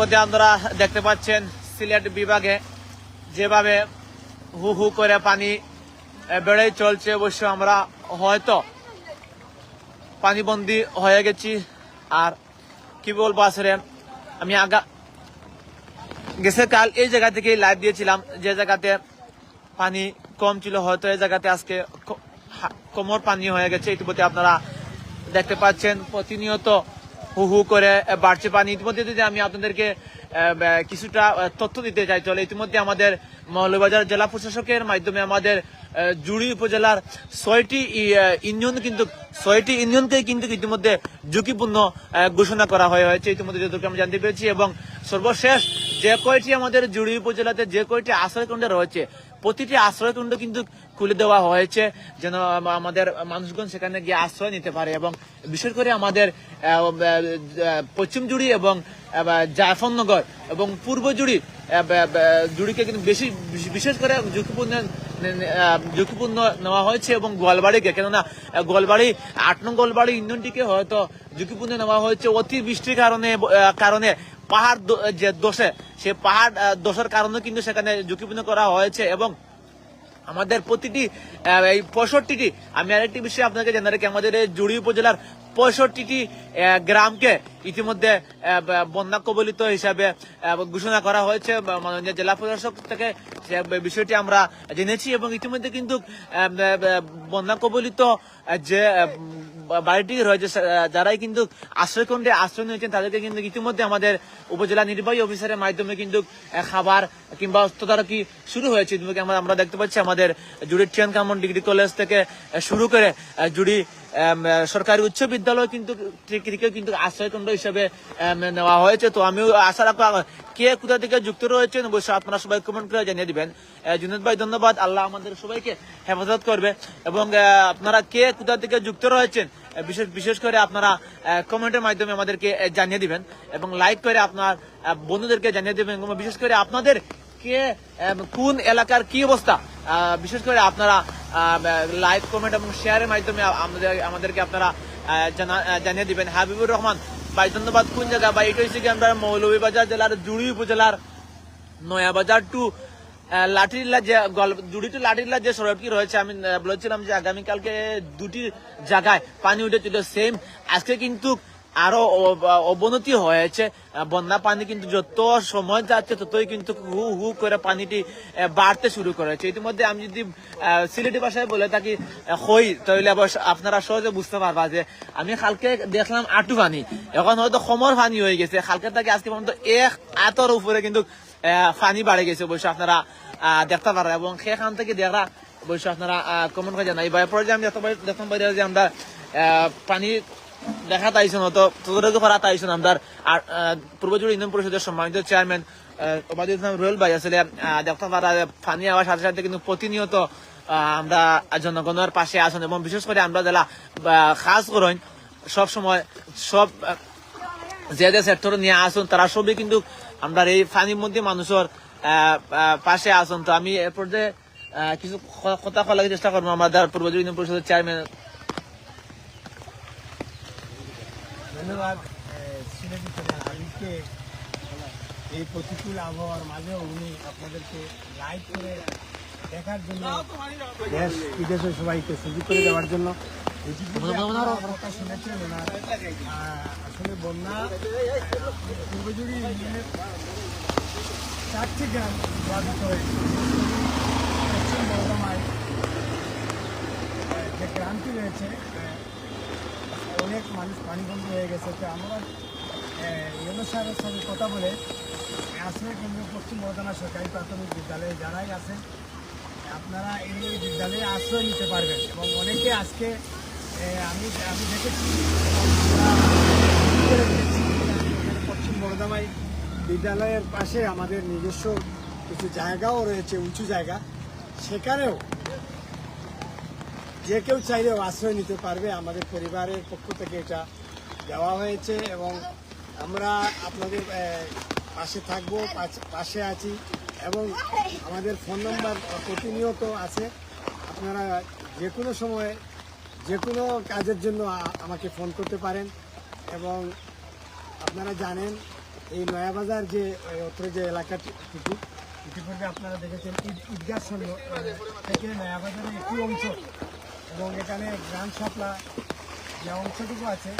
মধ্যে আপনারা দেখতে পাচ্ছেন সিলেট বিভাগে যেভাবে হু হু করে পানি বেড়েই চলছে, অবশ্য আমরা হয়তো পানিবন্দি হয়ে গেছি। আর কি বলব আসলে, আমি আগা, গেছে কাল এই জায়গা থেকে লাইভ দিয়েছিলাম, যে জায়গাতে পানি কম ছিল, হয়তো এই জায়গাতে আজকে কোমর পানি হয়ে গেছে। ইতিমধ্যে আপনারা দেখতে পাচ্ছেন, প্রতিনিয়ত হু হু করে বাড়ছে পানি। ইতিমধ্যে যদি আমি আপনাদেরকে কিছুটা তথ্য দিতে চাই, তাহলে ইতিমধ্যে আমাদের মৌলবাজার জেলা প্রশাসকের মাধ্যমে আমাদের জুড়ি উপজেলার ছয়টি ইউনিয়ন কিন্তু, ছয়টি ইউনিয়নকে কিন্তু ইতিমধ্যে ঝুঁকিপূর্ণ ঘোষণা করা হয়ে হয়েছে ইতিমধ্যে, যতটুকু আমি জানতে পেরেছি। এবং সর্বশেষ যে কয়টি আমাদের জুড়ি উপজেলাতে, যে কয়টি আশ্রয়কেন্দ্র রয়েছে প্রতিটি আশ্রয়কেন্দ্র কিন্তু খুলে দেওয়া হয়েছে যেন আমাদের মানুষগণ সেখানে গিয়ে আশ্রয় নিতে পারে এবং বিশেষ করে আমাদের পশ্চিম জুড়ি এবং জাফরনগর এবং পূর্ব জুড়ি জুড়িকে কিন্তু বেশি, বিশেষ করে ঝুঁকিপূর্ণ ঝুঁকিপূর্ণ নেওয়া হয়েছে এবং গোয়ালবাড়িকে, কেননা গোয়ালবাড়ি, আট নং গোয়ালবাড়ি ইন্ধনটিকে হয়তো ঝুঁকিপূর্ণ নেওয়া হয়েছে অতি বৃষ্টির কারণে কারণে পাহাড় যে দোষে সে পাহাড় দোষের কারণে কিন্তু সেখানে ঝুঁকিপূর্ণ করা হয়েছে এবং আমাদের প্রতিটি এই পঁয়ষট্টিটি, আমি আরেকটি বিষয়ে আপনাকে জানা রাখি, আমাদের জুড়ি উপজেলার পঁয়ষট্টিটি গ্রামকে ইতিমধ্যে বন্যা কবলিত হিসাবে ঘোষণা করা হয়েছে মাননীয় জেলা প্রশাসক থেকে বিষয়টি আমরা জেনেছি এবং ইতিমধ্যে কিন্তু বন্যা কবলিত যে বাড়িটি রয়েছে যারাই কিন্তু আশ্রয়কেন্দ্রে আশ্রয় নিয়েছেন, তাদেরকে কিন্তু ইতিমধ্যে আমাদের উপজেলা নির্বাহী অফিসারের মাধ্যমে কিন্তু খাবার কিংবা তদারকি শুরু হয়েছে। আমরা আমরা দেখতে পাচ্ছি আমাদের জুড়ি ট্রেন কামন ডিগ্রি কলেজ থেকে শুরু করে জুড়ি সরকারি উচ্চ বিদ্যালয় কিন্তু কিন্তু আশ্রয়কেন্দ্র হিসেবে নেওয়া হয়েছে। তো আমিও আশা রাখব কে কোথা থেকে যুক্ত রয়েছেন, অবশ্যই আপনারা সবাই কমেন্ট করে জানিয়ে দিবেন। জুনেদ ভাই, ধন্যবাদ। আল্লাহ আমাদের সবাইকে হেফাজত করবে। এবং আপনারা কে কোথা থেকে যুক্ত রয়েছেন বিশেষ বিশেষ করে আপনারা কমেন্টের মাধ্যমে আমাদেরকে জানিয়ে দিবেন এবং লাইক করে আপনার বন্ধুদেরকে জানিয়ে দিবেন এবং বিশেষ করে আপনাদের কে কোন এলাকার কি অবস্থা বিশেষ করে আপনারা লাইক, কমেন্ট এবং শেয়ারের মাধ্যমে আমাদের, আমাদেরকে আপনারা জানা- জানিয়ে দিবেন। হাবিবুর রহমান, ভাই, ধন্যবাদ। কোন জায়গা? বা এটা হচ্ছে কি আমরা মৌলভীবাজার জেলার জুড়ি উপজেলার নয়াবাজার টু লাঠিল্লা যে গল- জুড়ি টু লাঠিল্লা যে সড়কটি রয়েছে, আমি বলেছিলাম যে আগামীকালকে দুটি জায়গায় পানি উঠেছিল সেম আজকে কিন্তু আরও অবনতি হয়েছে। বন্যা পানি কিন্তু যত সময় যাচ্ছে, ততই কিন্তু হু হু করে পানিটি বাড়তে শুরু করেছে। ইতিমধ্যে আমি যদি সিলেটি ভাষায় বলে থাকি হই, তাহলে আপনারা সহজে বুঝতে পারবা যে আমি কালকে দেখলাম আটু পানি। এখন হয়তো সমর পানি হয়ে গেছে। কালকে থেকে আজকে পর্যন্ত এক আতর উপরে কিন্তু পানি বাড়ে গেছে অবশ্য আপনারা দেখতে পারেন এবং সেখান থেকে দেখা অবশ্য আপনারা কমেন্ট করে জানাই। বা এরপরে যে আমি দেখতে পাই যে আমরা পানি দেখা তাইছেন হতো তদারকি করা তাইছেন আমরা আর পূর্বজুড়ি ইউনিয়ন পরিষদের সম্মানিত চেয়ারম্যান ওবায়দুল ইসলাম রুয়েল ভাই আসলে দেখতে পারা পানি আওয়ার সাথে সাথে কিন্তু প্রতিনিয়ত আমরা জনগণের পাশে আছেন এবং বিশেষ করে আমরা যারা খাস করেন সব সময় সব যে যে সেক্টর নিয়ে আসুন তারা সবই কিন্তু আমরা এই পানির মধ্যে মানুষের পাশে আসুন তো আমি এরপর যে কিছু কথা বলার চেষ্টা করব আমাদের পূর্বজুড়ি ইউনিয়ন পরিষদের চেয়ারম্যান ধন্যবাদ এই প্রতিকূল আবহাওয়ার মাঝেও উনি আপনাদেরকে লাইভ করে দেখার জন্য দেশ বিদেশের সবাইকে সুযোগ করে দেওয়ার জন্য আসলে চারটি গ্রাম যে গ্রামটি রয়েছে অনেক মানুষ পানিবন্দী হয়ে গেছে তো আমরা ইউনো সাহেবের সঙ্গে কথা বলে আশ্রয় কেন্দ্র পশ্চিম বর্ধমান সরকারি প্রাথমিক বিদ্যালয়ে যারাই আছেন আপনারা এই বিদ্যালয়ে আশ্রয় নিতে পারবেন এবং অনেকে আজকে আমি আমি দেখেছি। পশ্চিম বর্ধমায় বিদ্যালয়ের পাশে আমাদের নিজস্ব কিছু জায়গাও রয়েছে, উঁচু জায়গা। সেখানেও যে কেউ চাইলেও আশ্রয় নিতে পারবে। আমাদের পরিবারের পক্ষ থেকে এটা দেওয়া হয়েছে এবং আমরা আপনাদের পাশে থাকব পাশে আছি এবং আমাদের ফোন নম্বর প্রতিনিয়ত আছে। আপনারা যে কোনো সময় যে কোনো কাজের জন্য আমাকে ফোন করতে পারেন এবং আপনারা জানেন, এই নয়াবাজার যে অত্র যে এলাকাটুকু ইতিপূর্বে আপনারা দেখেছেন ঈদ, ঈদগাহ সৈন্য থেকে নয়াবাজারের একটি অংশ এবং এখানে গ্রাম শাপলা যে অংশটুকু আছে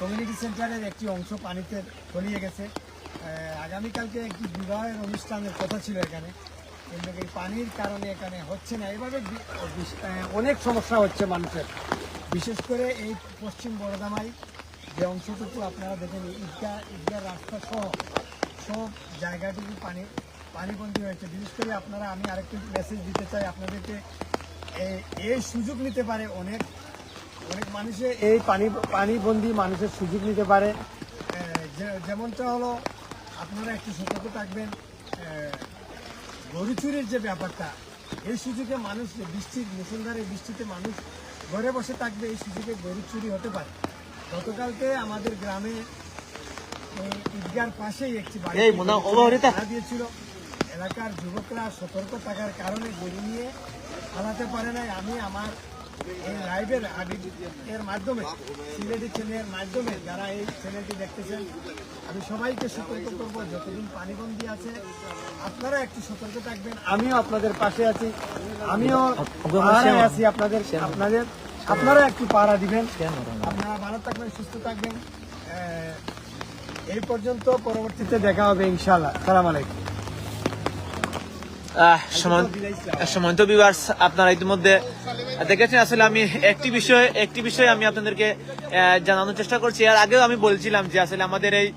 কমিউনিটি সেন্টারের একটি অংশ পানিতে তলিয়ে গেছে। আগামীকালকে একটি বিবাহের অনুষ্ঠানের কথা ছিল এখানে। কিন্তু এই পানির কারণে এখানে হচ্ছে না। এভাবে অনেক সমস্যা হচ্ছে মানুষের। বিশেষ করে এই পশ্চিম বড়দামাই যে অংশটুকু আপনারা দেখেন ঈদগাহ ঈদগাহ রাস্তা সহ সব জায়গাটুকু পানি, পানিবন্দী হয়েছে। বিশেষ করে আপনারা, আমি আরেকটি মেসেজ দিতে চাই আপনাদেরকে। এই- সুযোগ নিতে পারে অনেক। অনেক মানুষে এই পানি, পানিবন্দি মানুষের সুযোগ নিতে পারে। যেমনটা হলো, আপনারা একটু সতর্ক থাকবেন। গরু চুরির যে ব্যাপারটা এই সুযোগে মানুষ যে বৃষ্টির মুসলধারে বৃষ্টিতে মানুষ ঘরে বসে থাকবে এই সুযোগে গরু চুরি হতে পারে। গতকালকে আমাদের গ্রামে ঈদগার পাশেই একটি বাড়ি দিয়েছিল। এলাকার যুবকরা সতর্ক থাকার কারণে গরু নিয়ে চালাতে পারে নাই। আমি আমার এই লাইভের এর মাধ্যমে, সিলেটি চ্যানেলের মাধ্যমে যারা এই চ্যানেলটি দেখতেছেন, আমি সবাইকে সতর্ক করব, যতদিন পানিবন্দি আছে। আপনারা একটু সতর্ক থাকবেন, আমিও আপনাদের পাশে আছি। আমিও আছি আপনাদের আপনাদের। আপনারা একটু পাহারা দিবেন। আপনারা ভালো থাকবেন, সুস্থ থাকবেন। এই পর্যন্ত পরবর্তীতে দেখা হবে ইনশাল্লাহ সালাম আলাইকুম। সমান্ত বিভার্স আপনারা ইতিমধ্যে দেখেছেন, আসলে আমি একটি বিষয় একটি বিষয় আমি আপনাদেরকে জানানোর চেষ্টা করছি। আর আগেও আমি বলছিলাম যে আসলে আমাদের এই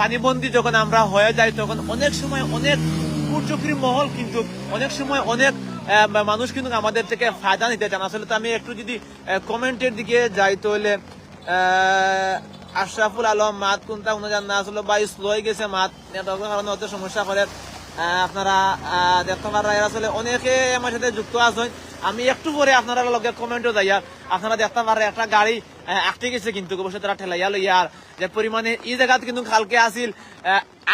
পানিবন্দী যখন আমরা হয়ে যাই, তখন অনেক সময় অনেক কুচক্রি মহল কিন্তু, অনেক সময় অনেক মানুষ কিন্তু আমাদের থেকে ফায়দা নিতে চান। আসলে তো আমি একটু যদি কমেন্টের দিকে যাই, তাহলে আশরাফুল আলম, মাত কোনটা কোনো জান না, আসলে বা স্লো হয়ে গেছে মাত কারণে অত সমস্যা করে। আপনারা দেখতে পারেন এর অনেকে আমার সাথে যুক্ত আছেন আমি একটু পরে আপনারা লগে কমেন্টও যাইয়া আপনারা দেখতে পারেন একটা গাড়ি আটকে গেছে কিন্তু বসে তারা ঠেলাইয়া লইয়া। আর যে পরিমাণে এই জায়গাত কিন্তু কালকে আসিল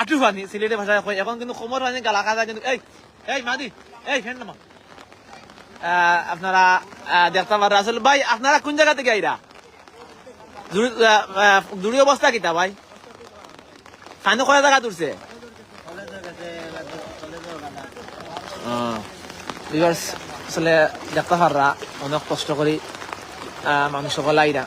আটু পানি সিলেটি ভাষায় এখন কিন্তু কোমর পানি গালা খাজা কিন্তু, এই এই মাদি, এই ফ্যান নামা। আপনারা দেখতে পারেন আসলে, ভাই, আপনারা কোন জায়গা থেকে আইরা জুড়ি অবস্থা কিতা, ভাই? ফাইন কয় জায়গা তুলছে ভিউয়ার্স আসলে দেখতে পাররা অনেক কষ্ট করি মানুষ সকল আইরা